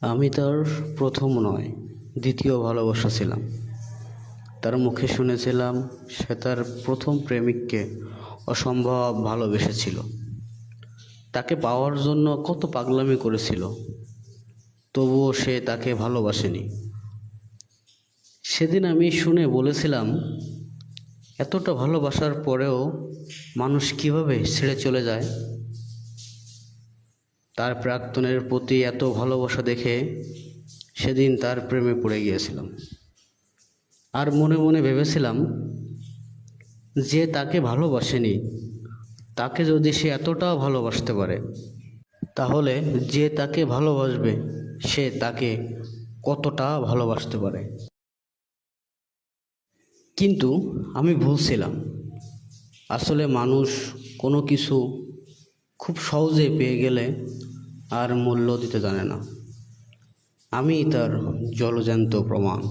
আমি তার প্রথম নয়, দ্বিতীয় ভালোবাসা ছিলাম। তার মুখে শুনেছিলাম সে তার প্রথম প্রেমিককে অসম্ভব ভালোবেসেছিল। তাকে পাওয়ার জন্য কত পাগলামি করেছিল, তবুও সে তাকে ভালোবাসেনি। সেদিন আমি শুনে বলেছিলাম, এতটা ভালোবাসার পরেও মানুষ কীভাবে ছেড়ে চলে যায়? তার প্রাক্তনের প্রতি এত ভালোবাসা দেখে সেদিন তার প্রেমে পড়ে গিয়েছিলাম। আর মনে মনে ভেবেছিলাম যে তাকে ভালোবাসেনি, তাকে যদি সে এতটাও ভালোবাসতে পারে, তাহলে যে তাকে ভালোবাসবে, সে তাকে কতটা ভালোবাসতে পারে। কিন্তু আমি ভুলছিলাম। আসলে মানুষ কোনো কিছু খুব সহজে পেয়ে গেলে আর মূল্য দিতে জানে না। আমি তার জলজ্যান্ত প্রমাণ।